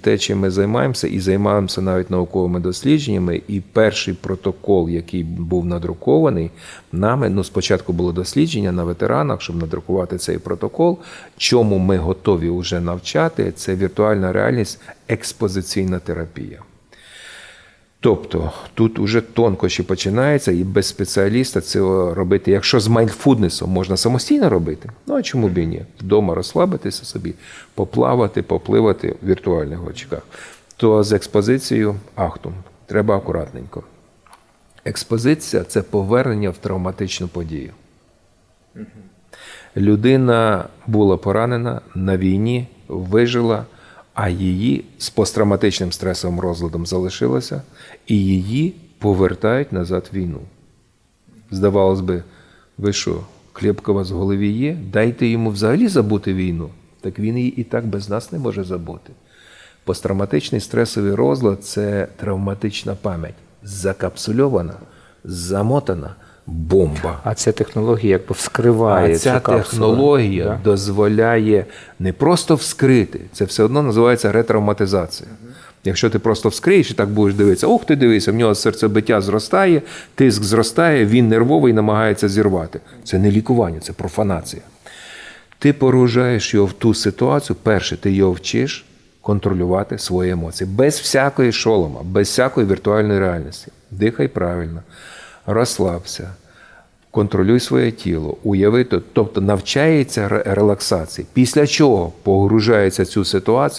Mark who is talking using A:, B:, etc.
A: Те, чим ми займаємося, і займаємося навіть науковими дослідженнями. І перший протокол, який був надрукований, нами ну спочатку було дослідження на ветеранах, щоб надрукувати цей протокол. Чому ми готові вже навчати, це віртуальна реальність, експозиційна терапія. Тобто тут уже тонкощі починається, і без спеціаліста цього робити. Якщо з майндфуднесом можна самостійно робити, ну а чому б і ні? Вдома розслабитися собі, поплавати, попливати в віртуальних очках. То з експозицією ахтум. Треба акуратненько. Експозиція це повернення в травматичну подію. Людина була поранена на війні, вижила, а її з посттравматичним стресовим розладом залишилося, і її повертають назад в війну. Здавалось би, ви що, клепка у вас в голові є? Дайте йому взагалі забути війну. Так він її і так без нас не може забути. Посттравматичний стресовий розлад це травматична пам'ять, закапсульована, замотана бомба.
B: А ця технологія якби вскриває
A: А ця
B: цю
A: технологія
B: да?
A: дозволяє не просто вскрити, це все одно називається ретравматизація. Якщо ти просто вскриєш і так будеш дивитися, ох, ти дивися, в нього серцебиття зростає, тиск зростає, він нервовий намагається зірвати. Це не лікування, це профанація. Ти погружаєш його в ту ситуацію, перше, ти його вчиш контролювати свої емоції. Без всякої шолома, без всякої віртуальної реальності. Дихай правильно, розслабся, контролюй своє тіло, уяви, тобто навчається релаксації. Після чого погружається в цю ситуацію.